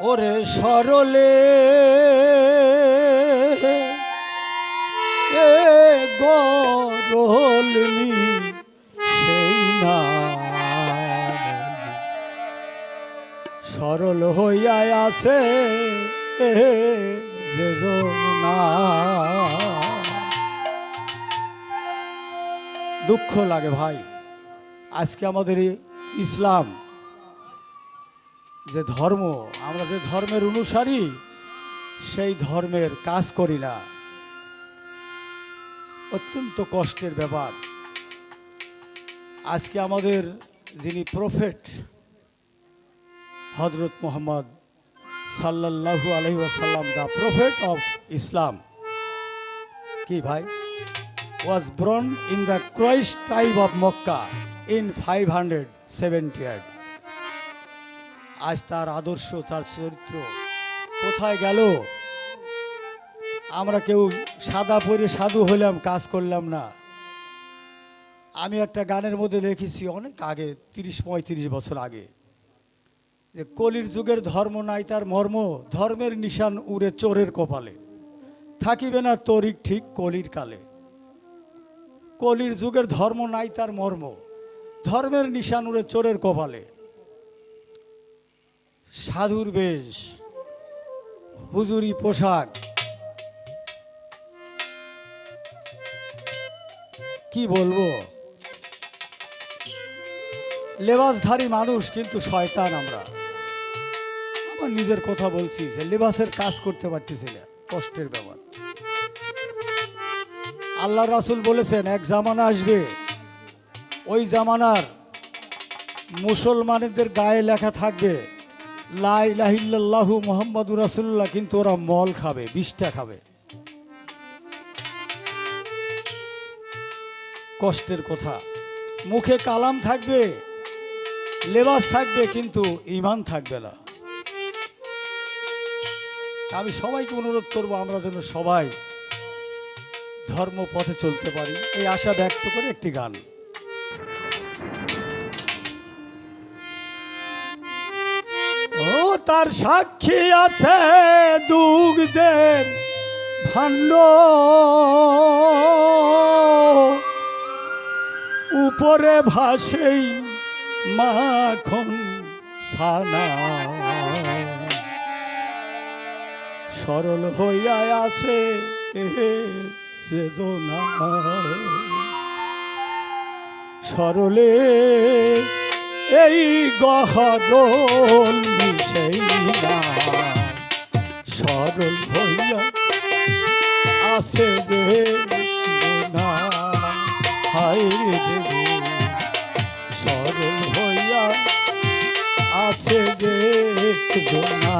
ওরে সরলে এ গরলনি সেই না সরল হইয়া আছে যে। দুঃখ লাগে ভাই। আজকে আমাদের ইসলাম, যে ধর্ম, আমরা যে ধর্মের অনুসারী, সেই ধর্মের কাজ করি না। অত্যন্ত কষ্টের ব্যাপার। আজকে আমাদের যিনি প্রফেট হজরত মোহাম্মদ সাল্লাল্লাহু আলহি আসাল্লাম দ্য প্রফেট অফ ইসলাম। কি ভাই? Was born in the born in of Christ tribe five hundred seventy 578 আজ তার আদর্শ, তার চরিত্র কোথায় গেল? আমরা কেউ সাদা পরে সাধু হলাম কাজ করলাম না। আমি একটা গানের মধ্যে লিখেছি অনেক আগে, তিরিশ, পঁয়ত্রিশ বছর আগে, যে কলির যুগের ধর্ম নাই, তার মর্ম ধর্মের নিশান উড়ে চোরের কপালে। থাকিবে না তরিক ঠিক কলির কালে। কলির যুগের ধর্ম নাই, তার মর্ম ধর্মের নিশান উড়ে চোরের কপালে। সাধুর বেশ, হুজুরি পোশাক। কি বলব? লেবাসধারী মানুষ কিন্তু শয়তান আমরা। আমার নিজের কথা বলছি যে লেবাসের কাজ করতে পারতেছি না, কষ্টের ব্যাপার। আল্লাহ রাসুল বলেছেন, এক জামানা আসবে ওই জামানার মুসলমানদের গায়ে লেখা থাকবে লাইলাহিল্লাহু মোহাম্মদুর রাসুল্লাহ কিন্তু ওরা মল খাবে বিষটা খাবে। কষ্টের কথা। মুখে কালাম থাকবে, লেবাস থাকবে, কিন্তু ইমান থাকবে না। আমি সবাইকে অনুরোধ করব, আমরা যেন সবাই ধর্ম পথে চলতে পারি। এই আশা ব্যক্ত করে একটি গান। তার সাক্ষী আছে দুগ্ধের ভাণ্ড। উপরে ভাসেই মাখন সানা সরল হইয়া আছে সরলে এই গহরল সেই সরল হইয়া আসে রে হাই সরল হইয়া আসে রে না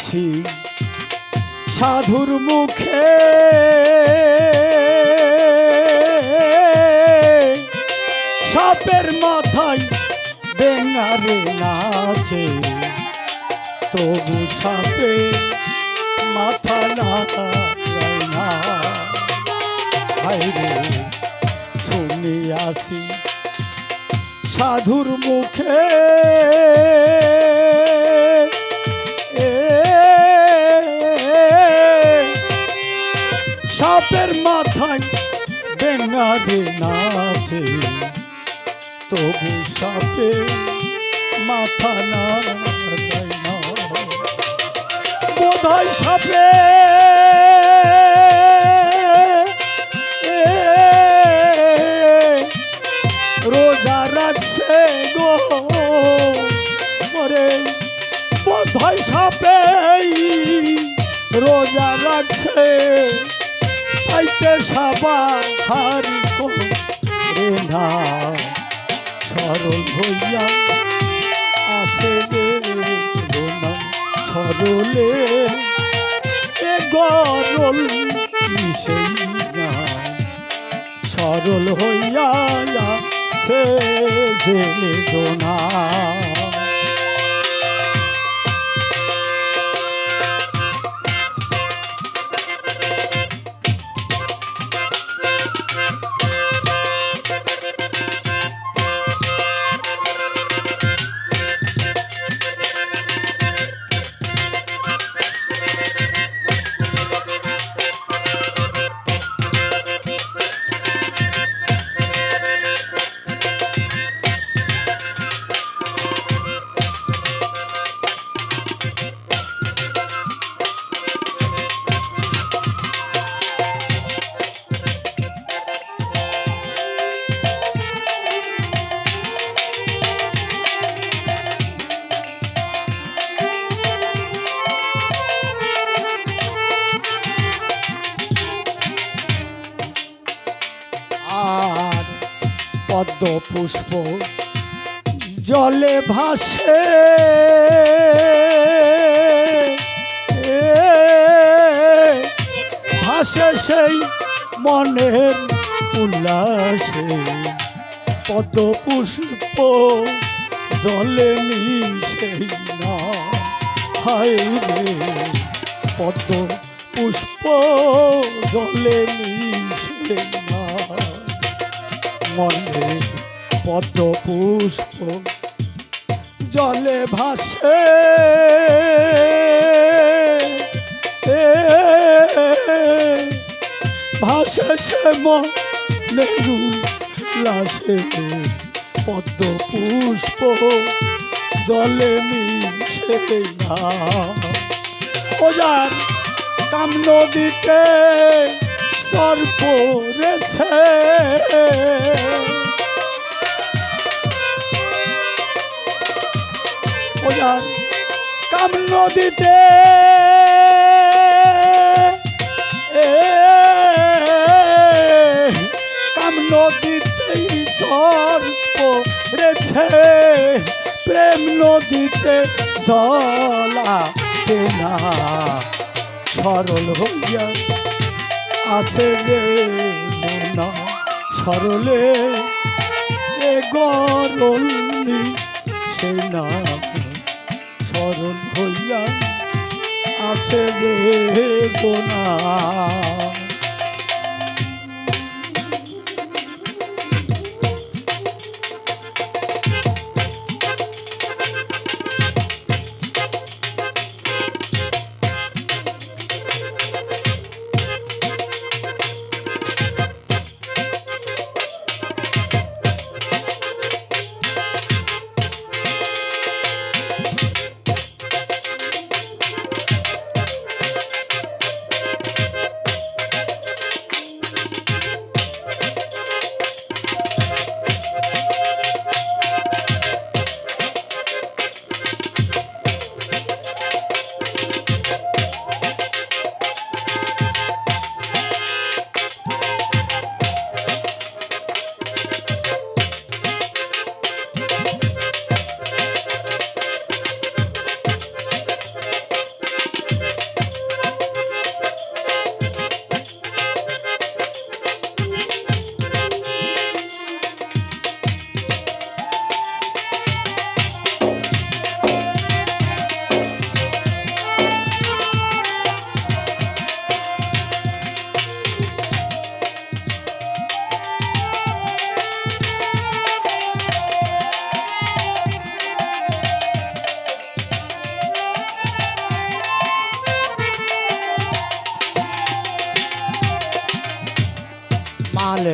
শুনিয়াছি সাধুর মুখে। সাপের মাথায় বেঙ্গারে নাচে। তবু সাপে মাথা না। শুনিয়াছি সাধুর মুখে। বাপের মাথায় বেঙ্গারে নাচে তবু সাপে মাথা না বোধাই সাপে রোজা রাখছে গো। মরে বোধাই সাপে রোজা রাখছে। পাইতে সাবা হারি করে। না, সরল হইয়া আসে রে সরলে। এ গরল না, সরল হইয়া সে যে দোনা পদ্ম পুষ্প জলে ভাসে। ভাসে সেই মনের উল্লাসে। পদ্ম পুষ্প জলে মিশে না। হায় পদ্ম পুষ্প জলে মিশে না। মনে পদ্ম পুষ্প জলে ভাসে। ভাসে সে মনেরু লাসে পদ্ম পুষ্প জলে মিশে না ওজার কাম নদীতে সর্প রেছে কাম নদীতে কাম নদীতেই সর্প রেছে প্রেম নদীতে জলা সরল হইয়া আছে রে না সরলে এ গরলি সে না সরল হইয়া আছে রে গোনা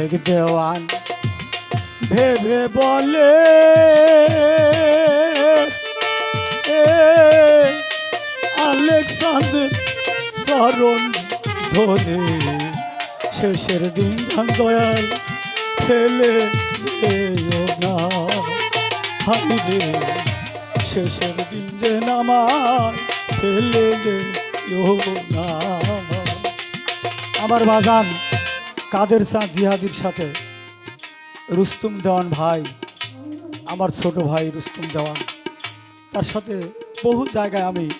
মালিক দেওয়ান ভেবে বলে আলেকসান্দ্র শরণ ধরে, শেষের দিন ধান দয়াল ফেলে যেও না। হাইরে শেষের দিন যে নামার ফেলে যেও না। আমার বাগান কাদের চাঁদ জিহাদির সাথে? রুস্তুম দেওয়ান ভাই, আমার ছোট ভাই রুস্তুম দেওয়ান। তার সাথে বহু জায়গায় আমি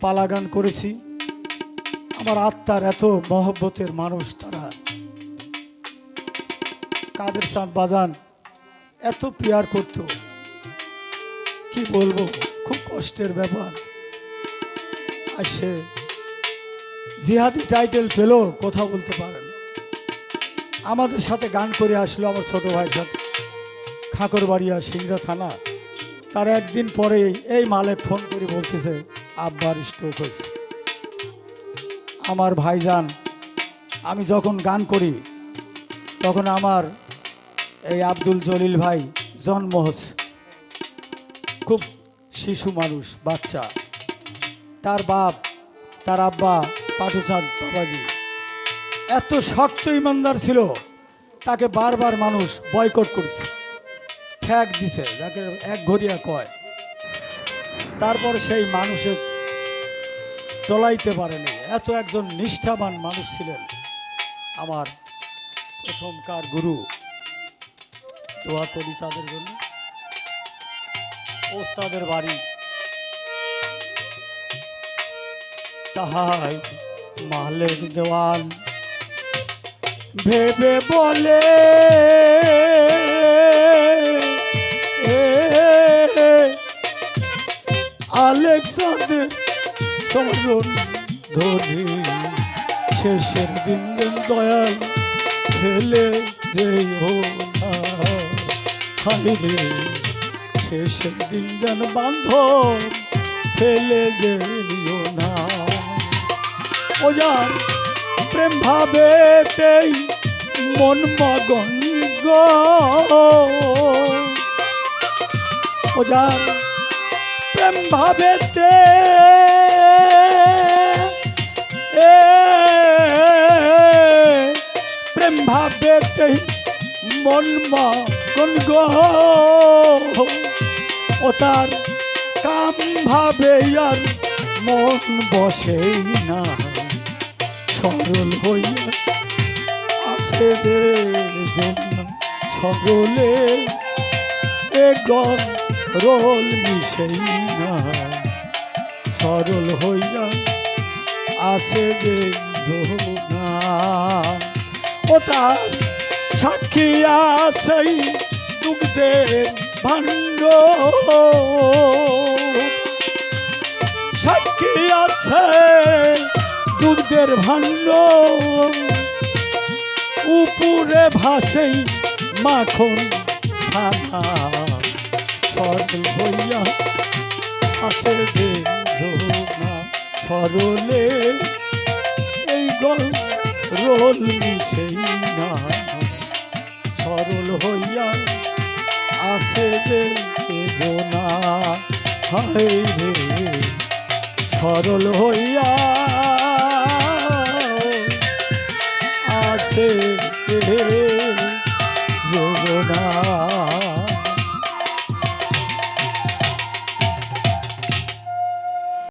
পালাগান করেছি। আমার আত্মার এত মহব্বতের মানুষ তারা। কাদের চাঁদ বাজান এত প্রিয়ার করত? কি বলব, খুব কষ্টের ব্যাপার। আর সে জিহাদি টাইটেল পেল কথা বলতে পারেন আমাদের সাথে গান করে আসলো আমার ছোট ভাইয়ের সাথে। খাকরবাড়িয়া সিংড়া থানা। তার একদিন পরে এই মালেক ফোন করে বলতেছে, আব্বার স্ট্রোক হয়েছে। আমার ভাইজান, আমি যখন গান করি, তখন আমার এই আব্দুল জলিল ভাই জন্ম হচ্ছে খুব শিশু মানুষ, বাচ্চা। তার বাপ, তার আব্বা পাঠুচাঁদ বাবাজি। এত শক্ত ইমানদার ছিল, তাকে বারবার মানুষ বয়কট করছে। ঠ্যাক দিছে, যাকে এক ঘরিয়া কয়। তারপর সেই মানুষের টলাইতে পারেনি। এত একজন নিষ্ঠাবান মানুষ ছিলেন আমার প্রথমকার গুরু। দোয়া করি তাদের জন্য। ওস্তাদের বাড়ি। তাহাই মালেক দেওয়ান ভেবে বলে। আলেকসান্ডার চরণ ধরি শেষের দিন দয়াল ফেলে যেও না। হাইরে শেষের দিন যেন বান্ধব ফেলে যেও না। ও যার প্রেম ভাবেতেই মন মগন গো। যার প্রেম ভাবেতে প্রেম ভাবেতে মন মগন গো। তার কাম ভাবে আর মন বসেই না। সরল হইয়া আছে রে সরলে এ গল রোল মিশেই না। সরল হইয়া আছে যে না ও তার সাক্ষী আছেই দুগ্ধের ভাণ্ড। সাক্ষী আছে দুগ্ধের ভাণ্ড উপরে ভাসেই মাখন হইয়া আছে যে সরলে এই গল রোল না। সরল হইয়া আছে যে রে সরল হইয়া थे